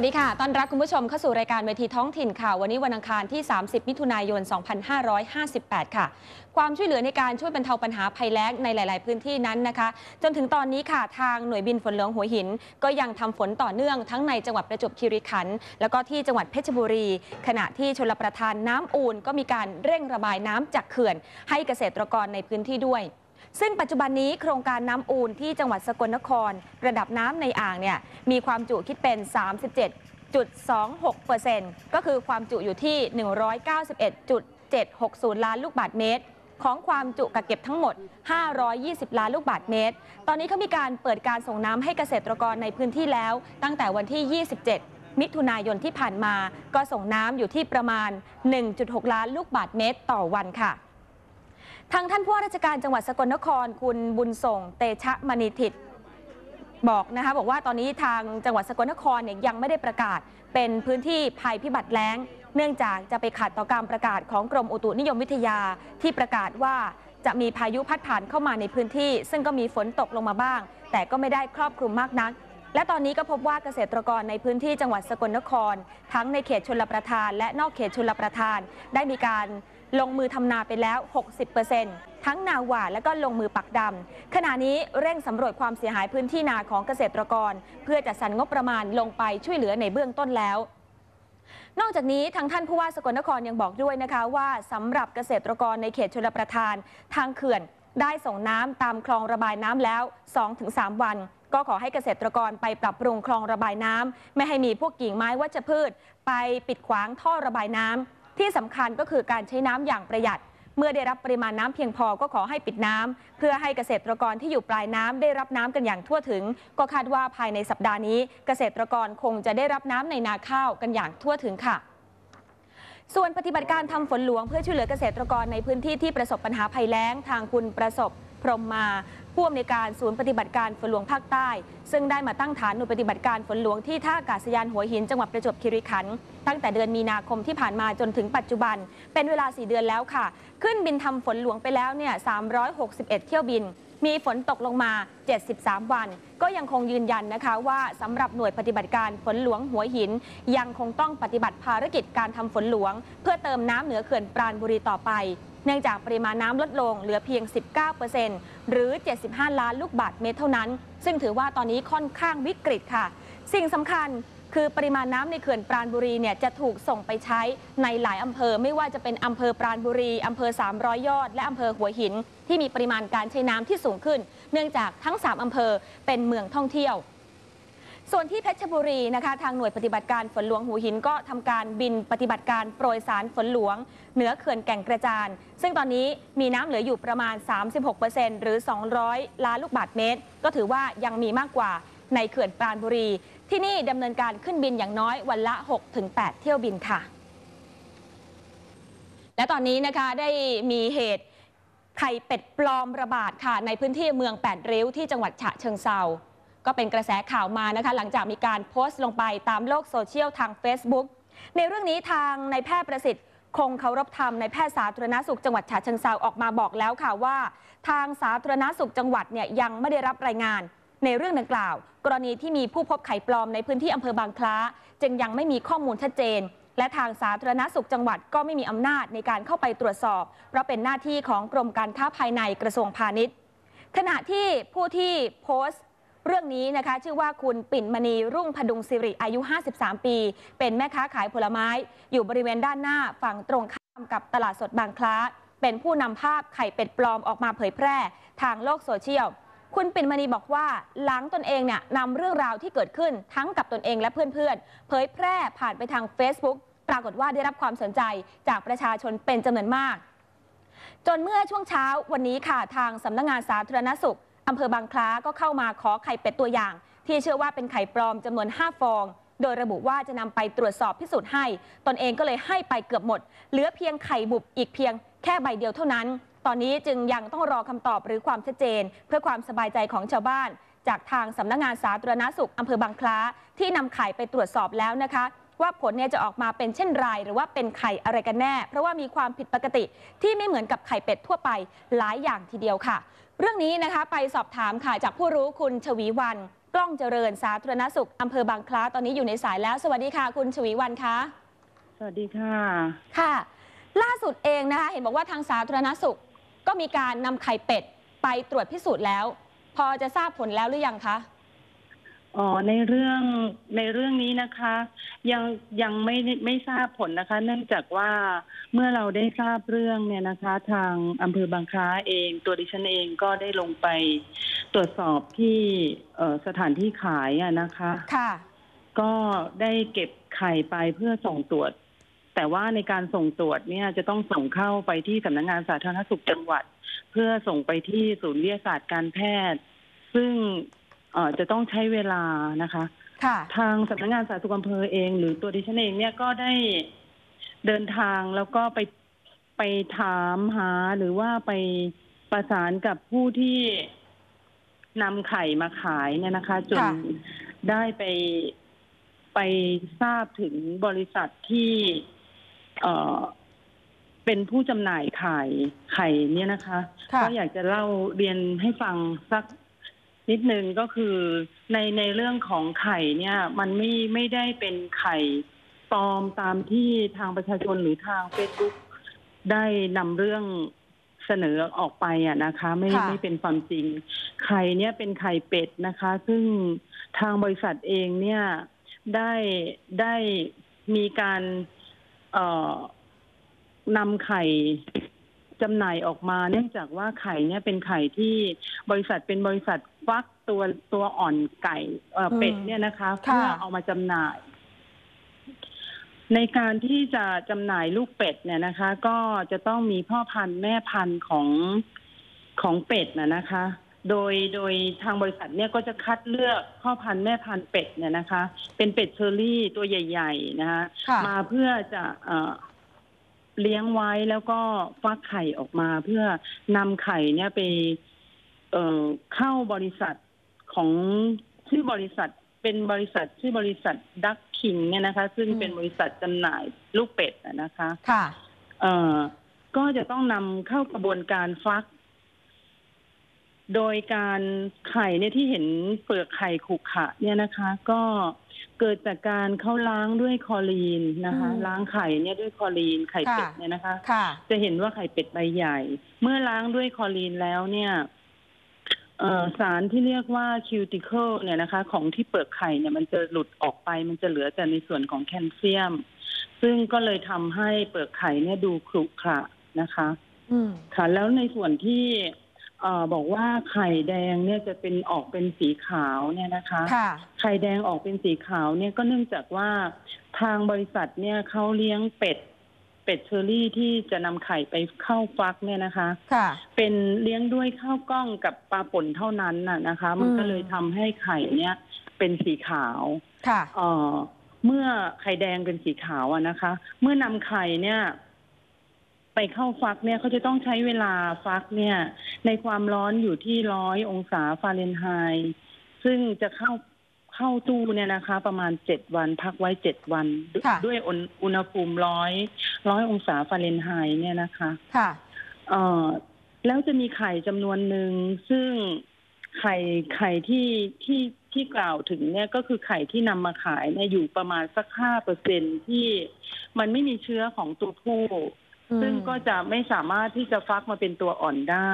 วัสดีค่ะ ต้อนรับคุณผู้ชมเข้าสู่รายการเวทีท้องถิ่นค่ะ วันนี้วันอังคารที่ 30 มิถุนายน 2558 ค่ะ ความช่วยเหลือในการช่วยบรรเทาปัญหาภัยแล้งในหลาย ๆ พื้นที่นั้นนะคะ จนถึงตอนนี้ค่ะ ทางหน่วยบินฝนหลวงหัวหิน ก็ยังทำฝนต่อเนื่องทั้งในจังหวัดประจวบคีรีขันธ์ แล้วก็ที่จังหวัดเพชรบุรี ขณะที่ชลประทานน้ำอูนก็มีการเร่งระบายน้ำจากเขื่อน ให้เกษตรกรในพื้นที่ด้วย ซึ่งปัจจุบันนี้โครงการน้ำอูนที่จังหวัดสกลนคร ระดับน้ำในอ่างเนี่ยมีความจุคิดเป็น 37.26%ก็คือความจุอยู่ที่ 191.760 ล้านลูกบาศก์เมตร ของความจุกักเก็บทั้งหมด 520 ล้านลูกบาศก์เมตร ตอนนี้เขามีการเปิดการส่งน้ำให้เกษตรกรในพื้นที่แล้ว ตั้งแต่วันที่ 27มิถุนายนที่ผ่านมาก็ส่งน้ำอยู่ที่ประมาณ 1.6 ล้านลูกบาศก์เมตรต่อวันค่ะ ทางท่านผู้ว่าราชการจังหวัดสกลนคร คุณบุญส่ง เตชะมณีทิตบอกนะคะบอกว่าตอนนี้ทางจังหวัดสกลนครเนี่ยยังไม่ได้ประกาศเป็นพื้นที่ภัยพิบัติแล้ง เนื่องจากจะไปขัดต่อการประกาศของกรมอุตุนิยมวิทยาที่ประกาศว่าจะมีพายุพัดผ่านเข้ามาในพื้นที่ ซึ่งก็มีฝนตกลงมาบ้าง แต่ก็ไม่ได้ครอบคลุมมากนัก และตอนนี้ก็พบว่าเกษตรกรในพื้นที่จังหวัดสกลนคร ทั้งในเขตชลประทาน และนอกเขตชลประทาน ได้มีการลงมือทำนาไปแล้ว 60%ทั้งนาหว่านและก็ลงมือปักดำขณะนี้เร่งสำรวจความเสียหายพื้นที่นาของเกษตรกร เพื่อจัดสรรงบประมาณลงไปช่วยเหลือในเบื้องต้นแล้วนอกจากนี้ทางท่านผู้ว่าสกลนครยังบอกด้วยนะคะว่าสำหรับเกษตรกรในเขตชลประทาน ทางเขื่อนได้ส่งน้ำตามคลองระบายน้ำแล้ว 2-3 วัน ก็ขอให้เกษตรกรไปปรับปรุงคลองระบายน้ำไม่ให้มีพวกกิ่งไม้วัชพืช ไปปิดขวางท่อระบายน้ำที่สำคัญก็คือการใช้น้ำอย่างประหยัด เมื่อได้รับปริมาณน้ำเพียงพอก็ขอให้ปิดน้ำเพื่อให้เกษตรกรที่อยู่ปลายน้ำได้รับน้ำกันอย่างทั่วถึง ก็คาดว่าภายในสัปดาห์นี้ เกษตรกรคงจะได้รับน้ำในนาข้าวกันอย่างทั่วถึงค่ะส่วนปฏิบัติการทำฝนหลวงเพื่อช่วยเหลือเกษตรกรในพื้นที่ที่ประสบปัญหาภัยแล้งทางคุณประสบ พรมมาผู้อำนวยการศูนย์ปฏิบัติการฝนหลวงภาคใต้ ซึ่งได้มาตั้งฐานหน่วยปฏิบัติการฝนหลวงที่ท่าอากาศยานหัวหินจังหวัดประจวบคีรีขันธ์ตั้งแต่เดือนมีนาคมที่ผ่านมาจนถึงปัจจุบัน เป็นเวลา 4 เดือนแล้วค่ะ ขึ้นบินทำฝนหลวงไปแล้วเนี่ย 361 เที่ยวบิน มีฝนตกลงมา 73 วัน ก็ยังคงยืนยันนะคะว่าสำหรับหน่วยปฏิบัติการฝนหลวงหัวหิน ยังคงต้องปฏิบัติภารกิจการทำฝนหลวง เพื่อเติมน้ำเหนือเขื่อนปราณบุรีต่อไป เนื่องจากปริมาณน้ำลดลงเหลือเพียง 19%หรือ 75 ล้านลูกบาศก์เมตรเท่านั้น ซึ่งถือว่าตอนนี้ค่อนข้างวิกฤตค่ะ สิ่งสำคัญคือปริมาณน้ำในเขื่อนปราณบุรีเนี่ยจะถูกส่งไปใช้ในหลายอำเภอ ไม่ว่าจะเป็นอำเภอปราณบุรีอำเภอ 300 ยอด และอำเภอหัวหิน ที่มีปริมาณการใช้น้ำที่สูงขึ้น เนื่องจากทั้ง 3อำเภอเป็นเมืองท่องเที่ยว ส่วนที่เพชรบุรีนะคะทางหน่วยปฏิบัติการฝนหลวงหูหินก็ทำการบินปฏิบัติการโปรยสารฝนหลวง เหนือเขื่อนแก่งกระจาน ซึ่งตอนนี้มีน้ำเหลืออยู่ประมาณ 36%หรือ 200 ล้านลูกบาศก์เมตร ก็ถือว่ายังมีมากกว่าในเขื่อนปราณบุรี ที่นี่ดำเนินการขึ้นบินอย่างน้อยวันละ 6-8 เที่ยวบินค่ะ และตอนนี้นะคะได้มีเหตุไข่เป็ดปลอมระบาดค่ะในพื้นที่เมืองแปดริ้วที่จังหวัดฉะเชิงเซา ก็เป็นกระแสข่าวมานะคะหลังจากมีการโพสต์ลงไปตามโลกโซเชียลทาง Facebook ในเรื่องนี้ทางนายแพทย์ประสิทธิ์คงเคารพธรรมในแพทย์สาธารณสุขจังหวัดฉะเชิงเซาออกมาบอกแล้วค่ะว่า ทางสาธารณสุขจังหวัดเนี่ยยังไม่ได้รับรายงาน ในเรื่องดังกล่าว กรณีที่มีผู้พบไข่ปลอมในพื้นที่อำเภอบางคล้า จึงยังไม่มีข้อมูลชัดเจน และทางสาธารณสุขจังหวัดก็ไม่มีอำนาจในการเข้าไปตรวจสอบ เพราะเป็นหน้าที่ของกรมการค้าภายในกระทรวงพาณิชย์ ขณะที่ผู้ที่โพสต์ เรื่องนี้นะคะชื่อว่าคุณปิ่นมณีรุ่งพดุงสิริอายุ 53 ปี เป็นแม่ค้าขายผลไม้ อยู่บริเวณด้านหน้าฝั่งตรงข้ามกับตลาดสดบางคล้า เป็นผู้นำภาพไข่เป็ดปลอมออกมาเผยแพร่ ทางโลกโซเชียล คุณปิ่นมณีบอกว่าหลังตนเองเนี่ยนำเรื่องราวที่เกิดขึ้นทั้งกับตนเองและเพื่อนๆ เผยแพร่ผ่านไปทาง Facebook ปรากฏว่าได้รับความสนใจจากประชาชนเป็นจำนวนมาก จนเมื่อช่วงเช้าวันนี้ค่ะทางสำนักงงานสาธารณสุข อำเภอบางคล้าก็เข้ามาขอไข่เป็ดตัวอย่าง ที่เชื่อว่าเป็นไข่ปลอมจำนวน 5 ฟอง โดยระบุว่าจะนำไปตรวจสอบพิสูจน์ให้ ตนเองก็เลยให้ไปเกือบหมด เหลือเพียงไข่บุบอีกเพียงแค่ใบเดียวเท่านั้น ตอนนี้จึงยังต้องรอคำตอบหรือความชัดเจน เพื่อความสบายใจของชาวบ้าน จากทางสำนักงานสาธารณสุขอำเภอบางคล้าที่นำไข่ไปตรวจสอบแล้วนะคะว่าผลเนี่ยจะออกมาเป็นเช่นไรหรือว่าเป็นไข่อะไรกันแน่ เพราะว่ามีความผิดปกติที่ไม่เหมือนกับไข่เป็ดทั่วไปหลายอย่างทีเดียวค่ะ เรื่องนี้นะคะไปสอบถามค่ะจากผู้รู้คุณชวีวัน กล้องเจริญสาธารณสุขอำเภอบางคล้าตอนนี้อยู่ในสายแล้ว สวัสดีค่ะ คุณชวีวันคะสวัสดีค่ะค่ะ ล่าสุดเองนะคะ เห็นบอกว่าทางสาธารณสุข ก็มีการนำไข่เป็ดไปตรวจพิสูจน์แล้ว พอจะทราบผลแล้วหรือยังคะ อ๋อในเรื่องในเรื่องนี้นะคะ ยังยังไม่ไม่ทราบผลนะคะ เนื่องจากว่าเมื่อเราได้ทราบเรื่องเนี่ยนะคะ ทางอำเภอบางคล้าเอง ตัวดิฉันเองก็ได้ลงไปตรวจสอบที่เอ่อสถานที่ขายอะนะคะค่ะก็ได้เก็บไข่ไปเพื่อส่งตรวจ แต่ว่าในการส่งตรวจเนี่ยจะต้องส่งเข้าไปที่สำนักงานสาธารณสุขจังหวัด เพื่อส่งไปที่ศูนย์วิทยาศาสตร์การแพทย์ ซึ่งเอ่อ จะต้องใช้เวลานะคะค่ะทางสำนักงานสาธารณสุขอำเภอเอง หรือตัวดิฉันเองเนี่ยก็ได้เดินทางแล้วก็ไปไปถามหาหรือว่าไปประสานกับผู้ที่นำไข่มาขายเนี่ยนะคะ จนค่ะได้ไปไปทราบถึงบริษัทที่เอ่อเป็นผู้จำหน่ายไข่ไข่เนี่ยนะคะค่ะก็อยากจะเล่าเรียนให้ฟังสัก นิดนึงก็คือในในเรื่องของไข่เนี่ย มันไม่ไม่ได้เป็นไข่ปลอมตามที่ทางประชาชนหรือทางเฟซบุ๊กได้นำเรื่องเสนอออกไปอะนะคะ ไม่ค่ะไม่เป็นความจริง ไข่เนี่ยเป็นไข่เป็ดนะคะ ซึ่งทางบริษัทเองเนี่ยได้ได้มีการเอ่อนำไข่ จำหน่ายออกมาเนื่องจากว่าไข่เนี่ยเป็นไข่ที่บริษัทเป็นบริษัทฟักตัวตัวอ่อนไก่เอ่อเป็ดเนี่ยนะคะค่ะเพื่อเอามาจำหน่าย ในการที่จะจำหน่ายลูกเป็ดเนี่ยนะคะ ก็จะต้องมีพ่อพันธุ์แม่พันธุ์ของของเป็ดนะนะคะ โดยโดยทางบริษัทเนี่ยก็จะคัดเลือกพ่อพันธุ์แม่พันธุ์เป็ดเนี่ยนะคะ เป็นเป็ดเชอรี่ตัวใหญ่ ๆ นะคะค่ะมาเพื่อจะ เอ่อเลี้ยงไว้แล้วก็ฟักไข่ออกมา เพื่อนำไข่เนี่ยไป เอ่อเข้าบริษัทของชื่อบริษัทเป็นบริษัทชื่อบริษัทดักคิงเนี่ยนะคะ ซึ่งอืมเป็นบริษัทจำหน่ายลูกเป็ดอะนะคะ ค่ะ เอ่อก็จะต้องนำเข้ากระบวนการฟัก โดยการไข่เนี่ยที่เห็นเปลือกไข่ขรุขระเนี่ยนะคะ ก็เกิดจากการเขาล้างด้วยคลอรีนนะคะอืมล้างไข่เนี่ยด้วยคลอรีนไข่เป็ดค่ะเนี่ยนะคะค่ะจะเห็นว่าไข่เป็ดใบใหญ่ เมื่อล้างด้วยคลอรีนแล้วเนี่ยเอ่อสารที่เรียกว่าคิวติเคิลเนี่ยนะคะ ของที่เปลือกไข่เนี่ยมันจะหลุดออกไปมันจะเหลือแต่ในส่วนของแคลเซียม ซึ่งก็เลยทำให้เปลือกไข่เนี่ยดูขรุขระนะคะอืมค่ะแล้วในส่วนที่ เอ่อบอกว่าไข่แดงเนี่ยจะเป็นออกเป็นสีขาวเนี่ยนะคะ ค่ะ ไข่แดงออกเป็นสีขาวเนี่ยก็เนื่องจากว่าทางบริษัทเนี่ยเขาเลี้ยงเป็ด เป็ดเชอรี่ที่จะนำไข่ไปเข้าฟักเนี่ยนะคะ ค่ะ เป็นเลี้ยงด้วยข้าวกล้องกับปลาป่นเท่านั้นน่ะนะคะ มันอืมก็เลยทำให้ไข่เนี่ยเป็นสีขาว ค่ะ เอ่อเมื่อไข่แดงเป็นสีขาวอะนะคะ เมื่อนำไข่เนี่ย ไปเข้าฟักเนี่ยเขาจะต้องใช้เวลาฟักเนี่ย ในความร้อนอยู่ที่ร้อยองศาฟาเรนไฮต์ซึ่งจะเข้าเข้าตู้เนี่ยนะคะ ประมาณเจ็ดวัน พักไว้เจ็ดวัน ด้วยค่ะด้วยอุณอุณหภูมิร้อยร้อยองศาฟาเรนไฮต์เนี่ยนะคะค่ะเอ่อแล้วจะมีไข่จำนวนหนึ่งซึ่งไข่ไข่ที่ที่ที่กล่าวถึงเนี่ยก็คือไข่ที่นำมาขายเนี่ยอยู่ประมาณสักห้าเปอร์เซ็นที่มันไม่มีเชื้อของตัวผู้ ซึ่งก็จะไม่สามารถที่จะฟักมาเป็นตัวอ่อนได้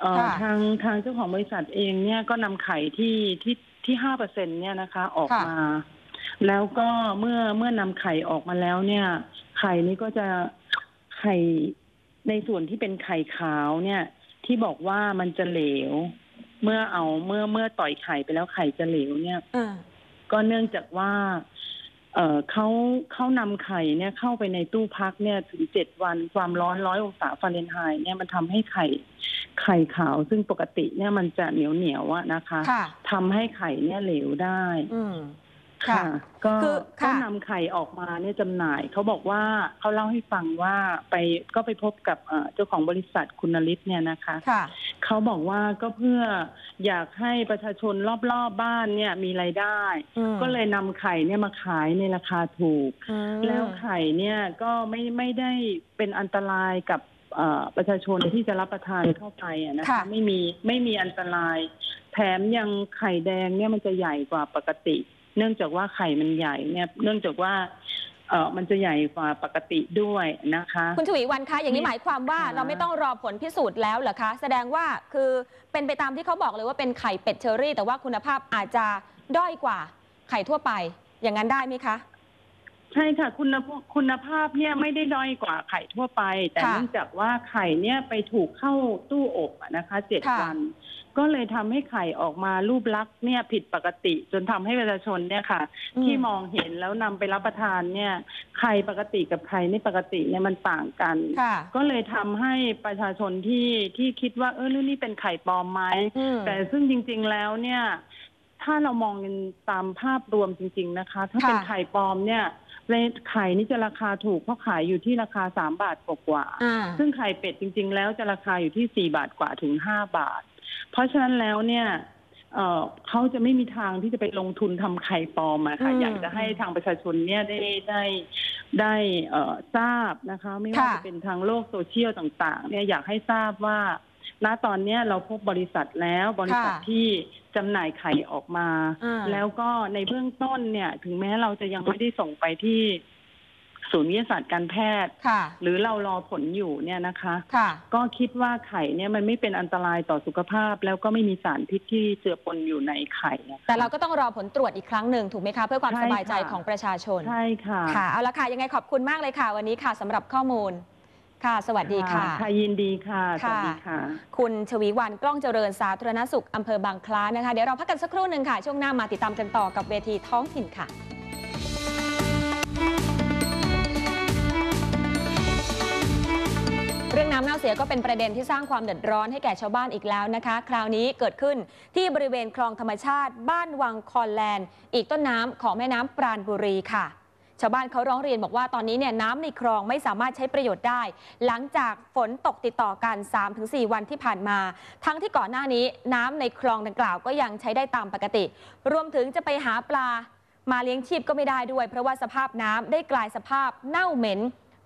เอ่อค่ะทางทางเจ้าของบริษัทเองเนี่ยก็นำไข่ที่ที่ที่ห้าเปอร์เซ็นเนี่ยนะคะ ออกค่ะมา แล้วก็เมื่อเมื่อนำไข่ออกมาแล้วเนี่ย ไข่นี้ก็จะไข่ในส่วนที่เป็นไข่ขาวเนี่ย ที่บอกว่ามันจะเหลว เมื่อเอาเมื่อเมื่อต่อยไข่ไปแล้วไข่จะเหลวเนี่ยอ่าก็เนื่องจากว่า เอ่อเขาเขานำไข่เนี่ยเข้าไปในตู้พักเนี่ยถึงเจ็ดวันความร้อนร้อยองศาฟาเรนไฮต์เนี่ยมันทำให้ไข่ไข่ขาวซึ่งปกติเนี่ยมันจะเหนียวเหนียวๆอะนะคะค่ะทำให้ไข่เนี่ยเหลวได้อืม ค่ะ ก็คือก็ค่ะนำไข่ออกมาเนี่ยจำหน่ายเขาบอกว่าเขาเล่าให้ฟังว่าไปก็ไปพบกับเอ่อเจ้าของบริษัทคุณนฤทธิ์เนี่ยนะคะค่ะเขาบอกว่าก็เพื่ออยากให้ประชาชนรอบๆบบ้านเนี่ยมีรายได้อืมก็เลยนำไข่เนี่ยมาขายในราคาถูกอืมแล้วไข่เนี่ยก็ไม่ไม่ได้เป็นอันตรายกับเอ่อประชาชนที่จะรับประทานเข้าไปอะนะคะค่ะไม่มีไม่มีอันตราย แถมยังไข่แดงเนี่ยมันจะใหญ่กว่าปกติ เนื่องจากว่าไข่มันใหญ่เนี่ยเนื่องจากว่าเออมันจะใหญ่กว่าปกติด้วยนะคะ คุณชวีวันคะอย่างนี้นี่หมายความว่าค่ะเราไม่ต้องรอผลพิสูจน์แล้วเหรอคะ แสดงว่าคือเป็นไปตามที่เขาบอกเลยว่าเป็นไข่เป็ดเชอรี่ แต่ว่าคุณภาพอาจจะด้อยกว่าไข่ทั่วไป อย่างนั้นได้ไหมคะ ใช่ค่ะคุณภาพคุณภาพเนี่ยไม่ได้ด้อยกว่าไข่ทั่วไป แต่ค่ะเนื่องจากว่าไข่เนี่ยไปถูกเข้าตู้อบอะนะคะเจ็ดค่ะ วัน ก็เลยทำให้ไข่ออกมารูปลักษณ์เนี่ยผิดปกติ จนทำให้ประชาชนเนี่ยค่ะ ที่มองเห็นแล้วนำไปรับประทานเนี่ยไข่ปกติกับไข่ไม่ปกติเนี่ยมันต่างกัน ค่ะ ก็เลยทำให้ประชาชนที่ที่คิดว่าเออเรื่องนี้เป็นไข่ปลอมไหม อืม แต่ซึ่งจริง ๆ แล้วเนี่ย ถ้าเรามองกันตามภาพรวมจริง ๆ นะคะ ถ้าค่ะเป็นไข่ปลอมเนี่ย เรทไข่นี่จะราคาถูกเพราะขายอยู่ที่ราคาสามบาทกว่าๆอ่าซึ่งไข่เป็ดจริง ๆ แล้วจะราคาอยู่ที่สี่บาทกว่าถึงห้าบาท เพราะฉะนั้นแล้วเนี่ยเอ่อเขาจะไม่มีทางที่จะไปลงทุนทำไข่ปลอมอะค่ะอืมอยากจะให้ทางประชาชนเนี่ยได้ได้ได้เอ่อทราบนะคะ ไม่ว่าค่ะจะเป็นทางโลกโซเชียลต่าง ๆ เนี่ยอยากให้ทราบว่า ณตอนเนี้ยเราพบบริษัทแล้วบริษัทค่ะที่จำหน่ายไข่ออกมา อ่า แล้วก็ในเบื้องต้นเนี่ย ถึงแม้เราจะยังไม่ได้ส่งไปที่ศูนย์วิทยาศาสตร์การแพทย์ ค่ะ หรือเรารอผลอยู่เนี่ยนะคะ ค่ะ ก็คิดว่าไข่เนี่ยมันไม่เป็นอันตรายต่อสุขภาพ แล้วก็ไม่มีสารพิษที่เจือปนอยู่ในไข่นะคะ แต่เราก็ต้องรอผลตรวจอีกครั้งหนึ่งถูกไหมคะ เพื่อความใช่สบายใจค่ะ ของประชาชน ใช่ค่ะ ค่ะ เอาละค่ะ ยังไงขอบคุณมากเลยค่ะ วันนี้ค่ะสำหรับข้อมูล ค่ะ สวัสดีค่ะ ค่ะยินดีค่ะ สวัสดีค่ะ คุณชวีวันกล้องเจริญสาธารณสุขอำเภอบางคล้านะคะ เดี๋ยวเราพักกันสักครู่หนึ่งค่ะ ช่วงหน้ามาติดตามกันต่อกับเวทีท้องถิ่นค่ะเรื่องน้ำเน่าเสียก็เป็นประเด็นที่สร้างความเดือดร้อนให้แก่ชาวบ้านอีกแล้วนะคะ คราวนี้เกิดขึ้นที่บริเวณคลองธรรมชาติ บ้านวังคอนแลนด์ อีกต้นน้ำของแม่น้ำปราณบุรีค่ะ ชาวบ้านเขาร้องเรียนบอกว่าตอนนี้เนี่ยน้ำในคลองไม่สามารถใช้ประโยชน์ได้ หลังจากฝนตกติดต่อกัน 3-4 วันที่ผ่านมา ทั้งที่ก่อนหน้านี้น้ำในคลองดังกล่าวก็ยังใช้ได้ตามปกติ รวมถึงจะไปหาปลามาเลี้ยงชีพก็ไม่ได้ด้วย เพราะว่าสภาพน้ำได้กลายสภาพเน่าเหม็น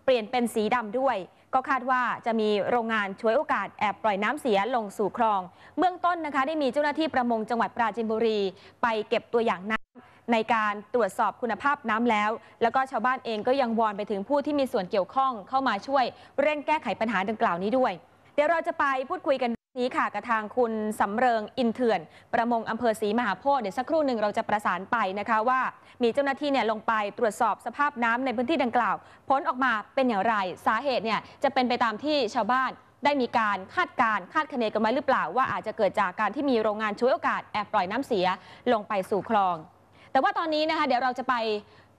เปลี่ยนเป็นสีดำด้วย ก็คาดว่าจะมีโรงงานช่วยโอกาสแอบปล่อยน้ำเสียลงสู่คลอง เบื้องต้นนะคะได้มีเจ้าหน้าที่ประมงจังหวัดปราจีนบุรี ไปเก็บตัวอย่างน้ำ ในการตรวจสอบคุณภาพน้ำแล้ว แล้วก็ชาวบ้านเองก็ยังวอนไปถึงผู้ที่มีส่วนเกี่ยวข้องเข้ามาช่วยเร่งแก้ไขปัญหาดังกล่าวนี้ด้วย เดี๋ยวเราจะไปพูดคุยกันนี้ค่ะกับทางคุณสำเริงอินเถื่อน ประมงอำเภอศรีมหาโพธิ์เดี๋ยวสักครู่หนึ่งเราจะประสานไปนะคะว่า มีเจ้าหน้าที่เนี่ยลงไปตรวจสอบสภาพน้ำในพื้นที่ดังกล่าว ผลออกมาเป็นอย่างไรสาเหตุเนี่ยจะเป็นไปตามที่ชาวบ้านได้มีการคาดการคาดคะเนกันไว้หรือเปล่า ว่าอาจจะเกิดจากการที่มีโรงงานช่วยโอกาสแอบปล่อยน้ำเสียลงไปสู่คลอง แต่ว่าตอนนี้นะคะเดี๋ยวเราจะไป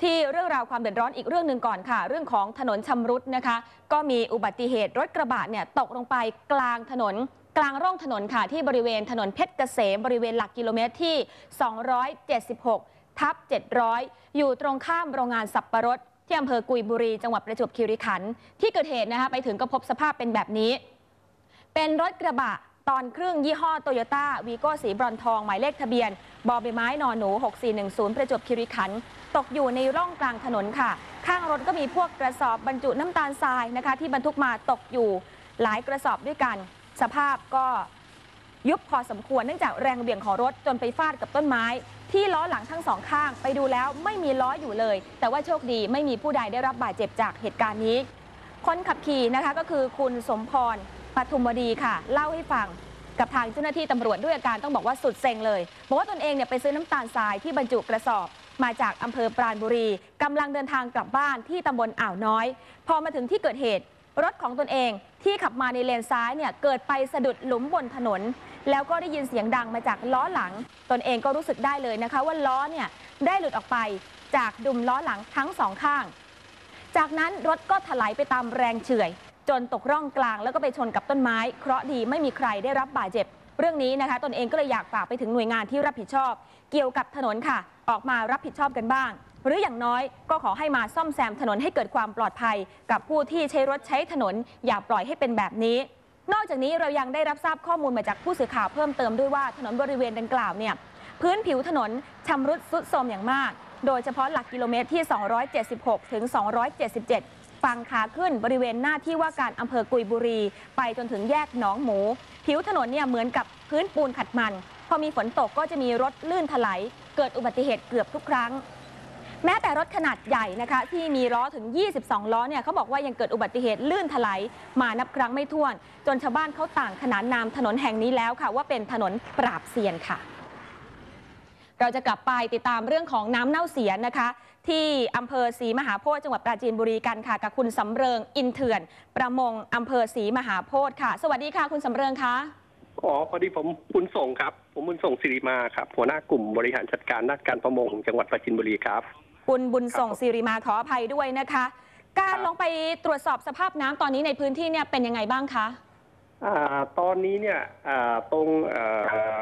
ที่เรื่องราวความเดือดร้อนอีกเรื่องหนึ่งก่อนค่ะ เรื่องของถนนชำรุดนะคะ ก็มีอุบัติเหตุรถกระบะเนี่ยตกลงไปกลางถนนกลางร่องถนนค่ะที่บริเวณถนนเพชรเกษมบริเวณหลักกิโลเมตรที่ 276 ทับ 700 อยู่ตรงข้ามโรงงานสับปะรดที่อำเภอกุยบุรี จังหวัดประจวบคีรีขันธ์ที่เกิดเหตุนะคะไปถึงก็พบสภาพเป็นแบบนี้ เป็นรถกระบะ ตอนครึ่งยี่ห้อโตโยต้าวีโก้สีบรอนทอง หมายเลขทะเบียน บอใบไม้นอนหนู 6410 ประจวบคีรีขันธ์ตกอยู่ในร่องกลางถนนค่ะ ข้างรถก็มีพวกกระสอบบรรจุน้ำตาลทรายนะคะ ที่บรรทุกมาตกอยู่หลายกระสอบด้วยกัน สภาพก็ยุบพอสมควรเนื่องจากแรงเบี่ยงของรถจนไปฟาดกับต้นไม้ ที่ล้อหลังทั้งสองข้าง ไปดูแล้วไม่มีล้ออยู่เลย แต่ว่าโชคดีไม่มีผู้ใดได้รับบาดเจ็บจากเหตุการณ์นี้คนขับขี่นะคะก็คือคุณสมพร ปทุมวดีค่ะ เล่าให้ฟังกับทางเจ้าหน้าที่ตำรวจด้วยอาการต้องบอกว่าสุดเซ็งเลย บอกว่าตนเองเนี่ยไปซื้อน้ำตาลทรายที่บรรจุกระสอบ มาจากอำเภอปราณบุรีกำลังเดินทางกลับบ้านที่ตำบลอ่าวน้อย พอมาถึงที่เกิดเหตุ รถของตนเองที่ขับมาในเลนซ้ายเนี่ยเกิดไปสะดุดหลุมบนถนน แล้วก็ได้ยินเสียงดังมาจากล้อหลัง ตนเองก็รู้สึกได้เลยนะคะ ว่าล้อเนี่ยได้หลุดออกไปจากดุมล้อหลังทั้งสองข้าง จากนั้นรถก็ถลายไปตามแรงเฉื่อย จนตกร่องกลางแล้วก็ไปชนกับต้นไม้เคราะห์ดีไม่มีใครได้รับบาดเจ็บ เรื่องนี้นะคะ ตนเองก็เลยอยากฝากไปถึงหน่วยงานที่รับผิดชอบ เกี่ยวกับถนนค่ะ ออกมารับผิดชอบกันบ้าง หรืออย่างน้อยก็ขอให้มาซ่อมแซมถนนให้เกิดความปลอดภัย กับผู้ที่ใช้รถใช้ถนน อย่าปล่อยให้เป็นแบบนี้นอกจากนี้เรายังได้รับทราบข้อมูลมาจากผู้สื่อข่าวเพิ่มเติมด้วยว่าถนนบริเวณดังกล่าวเนี่ยพื้นผิวถนนชำรุดทรุดโทรมอย่างมาก โดยเฉพาะหลักกิโลเมตรที่ 276 ถึง 277 ฝั่งขาขึ้นบริเวณหน้าที่ว่าการอำเภอกุยบุรี ไปจนถึงแยกหนองหมู ผิวถนนเนี่ยเหมือนกับพื้นปูนขัดมัน พอมีฝนตกก็จะมีรถลื่นถลายเกิดอุบัติเหตุเกือบทุกครั้ง แม้แต่รถขนาดใหญ่นะคะที่มีล้อถึง 22 ล้อเนี่ยเขาบอกว่ายังเกิดอุบัติเหตุลื่นถลายมานับครั้งไม่ถ้วน จนชาวบ้านเขาต่างขนานนามถนนแห่งนี้แล้วค่ะ ว่าเป็นถนนปราบเซียนค่ะ เราจะกลับไปติดตามเรื่องของน้ำเน่าเสียนะคะ ที่อำเภอศรีมหาโพธิ์จังหวัดปราจีนบุรีกันค่ะ กับคุณสำเริงอินเถื่อน ประมงอำเภอศรีมหาโพธิ์ค่ะ สวัสดีค่ะ คุณสำเริงคะอ๋อพอดีผมบุญส่งครับ ผมบุญส่งสิริมาครับหัวหน้ากลุ่มบริหารจัดการด้านการประมงจังหวัดปราจีนบุรีครับคุณบุญส่งครับสิริมาขออภัยด้วยนะคะ การครับลงไปตรวจสอบสภาพน้ำตอนนี้ในพื้นที่เนี่ยเป็นยังไงบ้างคะอ่าตอนนี้เนี่ยอ่าตรงเอ่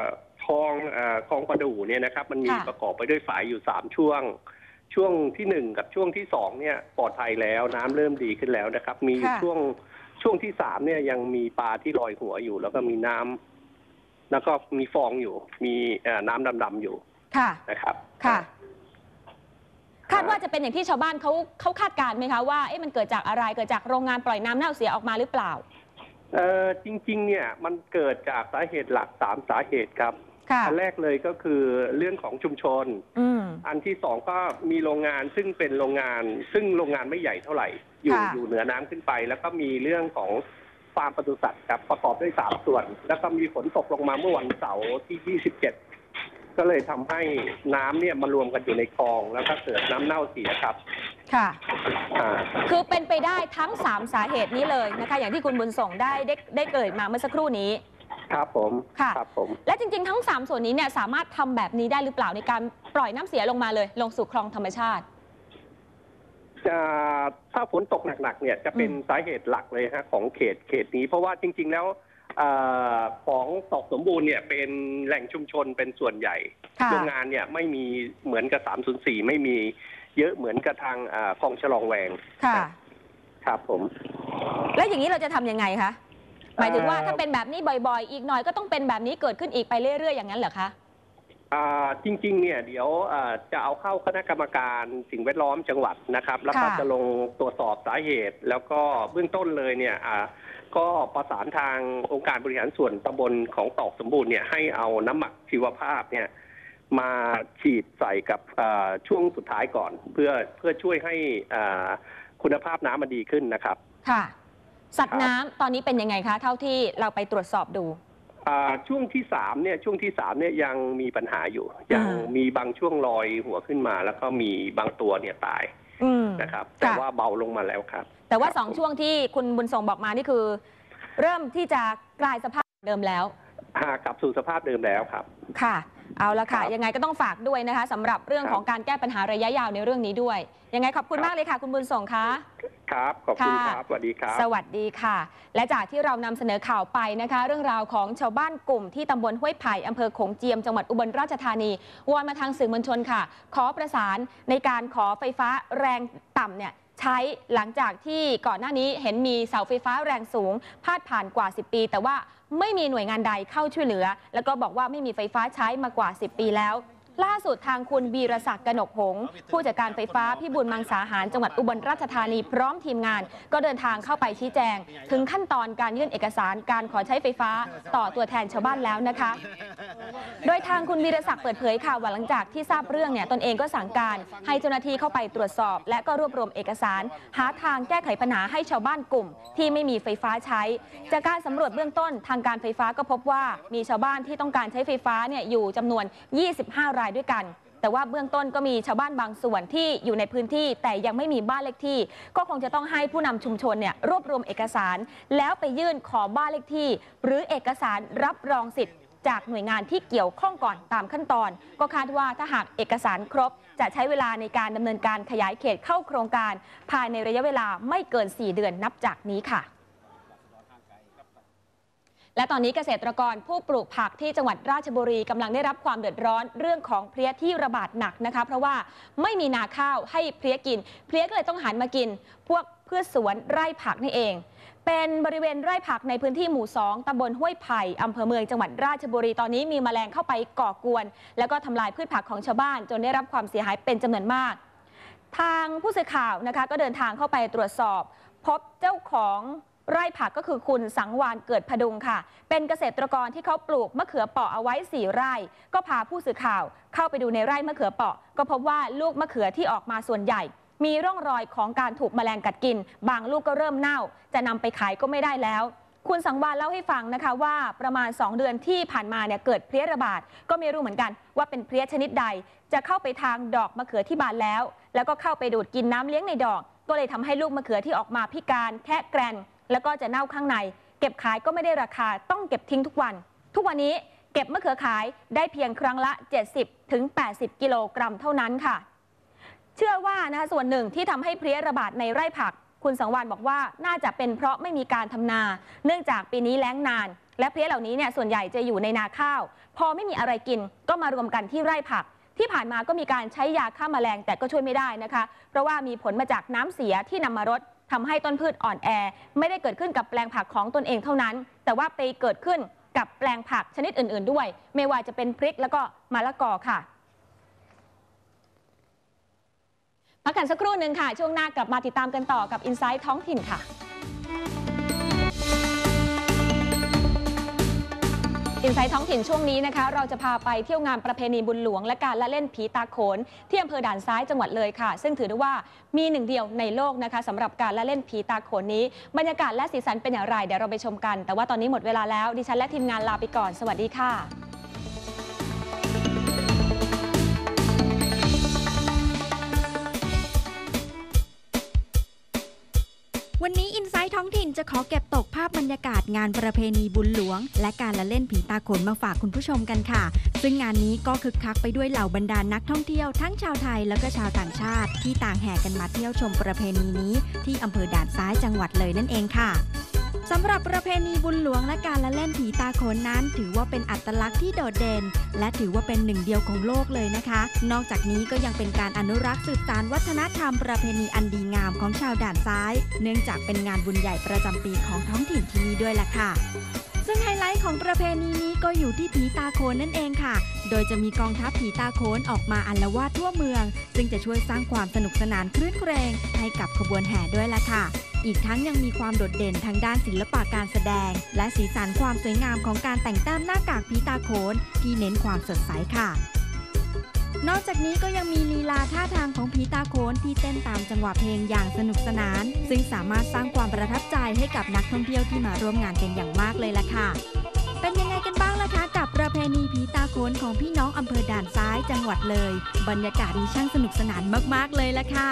อคลองเอ่อคลองประดู่เนี่ยนะครับ มันมีค่ะประกอบไปด้วยฝายอยู่สามช่วง ช่วงที่หนึ่งกับช่วงที่สองเนี่ยปลอดภัยแล้วน้ำเริ่มดีขึ้นแล้วนะครับ มีอยู่ค่ะ ช่วงช่วงที่สามเนี่ยยังมีปลาที่ลอยหัวอยู่ แล้วก็มีน้ำแล้วก็มีฟองอยู่ มีเอ่อน้ำดำๆอยู่ค่ะ นะครับ ค่ะ คาดว่าจะเป็นอย่างที่ชาวบ้านเขาเขาคาดการณ์ไหมคะว่าเอ๊ะมันเกิดจากอะไรเกิดจากโรงงานปล่อยน้ำเน่าเสียออกมาหรือเปล่า เออจริงๆ เนี่ยมันเกิดจากสาเหตุหลักสามสาเหตุครับค่ะ อันแรกเลยก็คือเรื่องของชุมชนอืมอันที่สองก็มีโรงงานซึ่งเป็นโรงงาน ซึ่งโรงงานไม่ใหญ่เท่าไหร่ อยู่ค่ะอยู่เหนือน้ำขึ้นไป แล้วก็มีเรื่องของฟาร์มปศุสัตว์ครับประกอบด้วยสามส่วน แล้วก็มีฝนตกลงมาเมื่อวันเสาร์ที่ 27 ก็เลยทำให้น้ำเนี่ยมารวมกันอยู่ในคลอง แล้วก็เกิดน้ำเน่าเสียครับ ค่ะอ่าคือเป็นไปได้ทั้ง3สาเหตุนี้เลยนะคะ อย่างที่คุณบุญส่งได้ได้ได้เกริดมาเมื่อสักครู่นี้ ครับผมค่ะ ครับผม และจริงๆ ทั้ง 3 ส่วนนี้เนี่ยสามารถทำแบบนี้ได้หรือเปล่าในการปล่อยน้ำเสียลงมาเลย ลงสู่คลองธรรมชาติ จะถ้าฝนตกหนักๆเนี่ยจะเป็นอืมสาเหตุหลักเลยฮะของเขตเขตนี้ เพราะว่าจริง ๆ แล้วเออของตอกสมบูรณ์เนี่ยเป็นแหล่งชุมชนเป็นส่วนใหญ่ค่ะ โรงงานเนี่ยไม่มีเหมือนกับ 304 ไม่มีเยอะเหมือนกับทางอ่าคลองฉลองแหวงค่ะ ครับผม แล้วอย่างนี้เราจะทำยังไงคะ หมายถึงว่าเอ่อถ้าเป็นแบบนี้บ่อยๆ อีกหน่อยก็ต้องเป็นแบบนี้เกิดขึ้นอีกไปเรื่อยๆ อย่างนั้นเหรอคะ อ่าจริงๆ เนี่ยเดี๋ยวอ่าจะเอาเข้าคณะกรรมการสิ่งแวดล้อมจังหวัดนะครับ แล้วก็ค่ะ จะลงตรวจสอบสาเหตุ แล้วก็เบื้องต้นเลยเนี่ยอ่าก็ประสานทางองค์การบริหารส่วนตำบลของตอกสมบูรณ์เนี่ยให้เอาน้ำหมักชีวภาพเนี่ยมาฉีดใส่กับอ่าช่วงสุดท้ายก่อน เพื่อเพื่อช่วยให้อ่าคุณภาพน้ำมันดีขึ้นนะครับ ค่ะ สัตครัว์บน้ำตอนนี้เป็นยังไงคะ เท่าที่เราไปตรวจสอบดู อ่าช่วงที่สามเนี่ยช่วงที่สามเนี่ยยังมีปัญหาอยู่ ยังอ่ามี มีบางช่วงลอยหัวขึ้นมา แล้วก็มีบางตัวเนี่ยตายอืม นะครับ แต่ค่ะ ว่าเบาลงมาแล้วครับ แต่ว่าครับสองผมช่วงที่คุณบุญส่งบอกมานี่คือ เริ่มที่จะกลายสภาพเดิมแล้ว หากลับสู่สภาพเดิมแล้วครับ ค่ะ เอาละค่ะครับยังไงก็ต้องฝากด้วยนะคะสำหรับเรื่องครับของการแก้ปัญหาระยะยาวในเรื่องนี้ด้วย ยังไงขอบคุณครับมากเลยค่ะ คุณบุญส่งคะ ครับ ขอบคุณค่ะ ครับ สวัสดีครับ สวัสดีค่ะ และจากที่เรานำเสนอข่าวไปนะคะ เรื่องราวของชาวบ้านกลุ่มที่ตำบลห้วยไผ่อำเภอโขงเจียมจังหวัดอุบลราชธานีวอนมาทางสื่อมวลชนค่ะ ขอประสานในการขอไฟฟ้าแรงต่ำเนี่ย ใช้หลังจากที่ก่อนหน้านี้เห็นมีเสาไฟฟ้าแรงสูง พาดผ่านกว่า 10 ปี แต่ว่าไม่มีหน่วยงานใดเข้าช่วยเหลือ แล้วก็บอกว่าไม่มีไฟฟ้าใช้มากว่า 10 ปีแล้ว ล่าสุดทางคุณวีรศักดิ์กนกหงส์ผู้จัดการไฟฟ้าพิบูลมังสาหารจังหวัดอุบลราชธานีพร้อมทีมงาน ก็เดินทางเข้าไปชี้แจง ถึงขั้นตอนการยื่นเอกสารการขอใช้ไฟฟ้า ต่อตัวแทนชาวบ้านแล้วนะคะ โดยทางคุณวีรศักดิ์เปิดเผยค่ะว่าหลังจากที่ทราบเรื่องเนี่ยตนเองก็สั่งการให้เจ้าหน้าที่เข้าไปตรวจสอบ และก็รวบรวมเอกสาร หาทางแก้ไขปัญหาให้ชาวบ้านกลุ่ม ที่ไม่มีไฟฟ้าใช้ จากการสำรวจเบื้องต้น ทางการไฟฟ้าก็พบว่ามีชาวบ้านที่ต้องการใช้ไฟฟ้าเนี่ยอยู่จำนวน 25 รายด้วยกัน แต่ว่าเบื้องต้นก็มีชาวบ้านบางส่วนที่อยู่ในพื้นที่ แต่ยังไม่มีบ้านเลขที่ ก็คงจะต้องให้ผู้นำชุมชนเนี่ยรวบรวมเอกสาร แล้วไปยื่นขอบ้านเลขที่ หรือเอกสารรับรองสิทธิ์จากหน่วยงานที่เกี่ยวข้องก่อนตามขั้นตอน ก็คาดว่าถ้าหากเอกสารครบ จะใช้เวลาในการดำเนินการขยายเขตเข้าโครงการ ภายในระยะเวลาไม่เกิน 4 เดือนนับจากนี้ค่ะ และตอนนี้เกษตรกรผู้ปลูกผักที่จังหวัดราชบุรีกำลังได้รับความเดือดร้อนเรื่องของเพลี้ยที่ระบาดหนักนะคะ เพราะว่าไม่มีนาข้าวให้เพลี้ยกิน เพลี้ยก็เลยต้องหันมากิน พวกพืชสวนไร่ผักนี่เอง เป็นบริเวณไร่ผักในพื้นที่หมู่ 2ตำบลห้วยไผ่อำเภอเมืองจังหวัดราชบุรี ตอนนี้มีแมลงเข้าไปก่อกวน แล้วก็ทำลายพืชผักของชาวบ้าน จนได้รับความเสียหายเป็นจำนวนมาก ทางผู้สื่อข่าวนะคะก็เดินทางเข้าไปตรวจสอบ พบเจ้าของ ไร่ผักก็คือคุณสังวานเกิดพดุงค่ะ เป็นเกษตรกรที่เขาปลูกมะเขือเปาะเอาไว้ 4 ไร่ ก็พาผู้สื่อข่าวเข้าไปดูในไร่มะเขือเปาะ ก็พบว่าลูกมะเขือที่ออกมาส่วนใหญ่ มีร่องรอยของการถูกแมลงกัดกิน บางลูกก็เริ่มเน่า จะนำไปขายก็ไม่ได้แล้วคุณสังวานเล่าให้ฟังนะคะว่าประมาณ 2 เดือนที่ผ่านมาเนี่ยเกิดเพลี้ยระบาด ก็ไม่รู้เหมือนกันว่าเป็นเพลี้ยชนิดใด จะเข้าไปทางดอกมะเขือที่บานแล้ว แล้วก็เข้าไปดูดกินน้ำเลี้ยงในดอก ก็เลยทำให้ลูกมะเขือที่ออกมาพิการแคะแกรน แล้วก็จะเน่าข้างใน เก็บขายก็ไม่ได้ราคาต้องเก็บทิ้งทุกวัน ทุกวันนี้เก็บมะเขือขายได้เพียงครั้งละ 70ถึง80 กิโลกรัมเท่านั้นค่ะ เชื่อว่านะคะส่วนหนึ่งที่ทำให้เพลี้ยระบาดในไร่ผัก คุณสังวานบอกว่าน่าจะเป็นเพราะไม่มีการทำนา เนื่องจากปีนี้แล้งนาน และเพลี้ยเหล่านี้เนี่ยส่วนใหญ่จะอยู่ในนาข้าว พอไม่มีอะไรกินก็มารวมกันที่ไร่ผักที่ผ่านมาก็มีการใช้ยาฆ่าแมลงแต่ก็ช่วยไม่ได้นะคะ เพราะว่ามีผลมาจากน้ำเสียที่นำมารด ทำให้ต้นพืชอ่อนแอ ไม่ได้เกิดขึ้นกับแปลงผักของตนเองเท่านั้น แต่ว่าไปเกิดขึ้นกับแปลงผักชนิดอื่น ๆ ด้วย ไม่ว่าจะเป็นพริกแล้วก็มะละกอค่ะพักกันสักครู่หนึ่งค่ะ ช่วงหน้ากลับมาติดตามกันต่อกับ i n s i ซ e ท้องถิ่นค่ะ อินไซต์ท้องถิ่นช่วงนี้นะคะ เราจะพาไปเที่ยวงานประเพณีบุญหลวง และการละเล่นผีตาโขน ที่อำเภอด่านซ้ายจังหวัดเลยค่ะ ซึ่งถือได้ว่ามีหนึ่งเดียวในโลกนะคะสำหรับการละเล่นผีตาโขนนี้ บรรยากาศและสีสันเป็นอย่างไรเดี๋ยวเราไปชมกัน แต่ว่าตอนนี้หมดเวลาแล้วดิฉันและทีมงานลาไปก่อน สวัสดีค่ะ ท้องถิ่นจะขอเก็บตกภาพบรรยากาศงานประเพณีบุญหลวง และการละเล่นผีตาโขนมาฝากคุณผู้ชมกันค่ะ ซึ่งงานนี้ก็คึกคักไปด้วยเหล่าบรรดานนักท่องเที่ยวทั้งชาวไทยแล้วก็ชาวต่างชาติ ที่ต่างแห่กันมาเที่ยวชมประเพณีนี้ ที่อำเภอด่านซ้ายจังหวัดเลยนั่นเองค่ะ สำหรับประเพณีบุญหลวงและการละเล่นผีตาโขนนั้น ถือว่าเป็นอัตลักษณ์ที่โดดเด่น และถือว่าเป็นหนึ่งเดียวของโลกเลยนะคะ นอกจากนี้ก็ยังเป็นการอนุรักษ์สืบสานวัฒนธรรมประเพณีอันดีงามของชาวด่านซ้าย เนื่องจากเป็นงานบุญใหญ่ประจำปีของท้องถิ่นที่นี่ด้วยล่ะค่ะซึ่งไฮไลท์ของประเพณีนี้ก็อยู่ที่ผีตาโขนนั่นเองค่ะ โดยจะมีกองทัพผีตาโขนออกมาอัลวาดทั่วเมือง ซึ่งจะช่วยสร้างความสนุกสนานคลื่นเครงให้กับขบวนแห่ด้วยล่ะค่ะ อีกทั้งยังมีความโดดเด่นทางด้านศิลปะการแสดง และสีสันความสวยงามของการแต่งแต้มหน้ากากผีตาโขนที่เน้นความสดใสค่ะ นอกจากนี้ก็ยังมีลีลาท่าทางของผีตาโขนที่เต้นตามจังหวะเพลงอย่างสนุกสนาน ซึ่งสามารถสร้างความประทับใจให้กับนักท่องเที่ยวที่มาร่วมงานเป็นอย่างมากเลยล่ะค่ะ เป็นยังไงกันบ้างล่ะคะ กับประเพณีผีตาโขนของพี่น้องอำเภอด่านซ้ายจังหวัดเลย บรรยากาศนี้ช่างสนุกสนานมากๆเลยล่ะค่ะ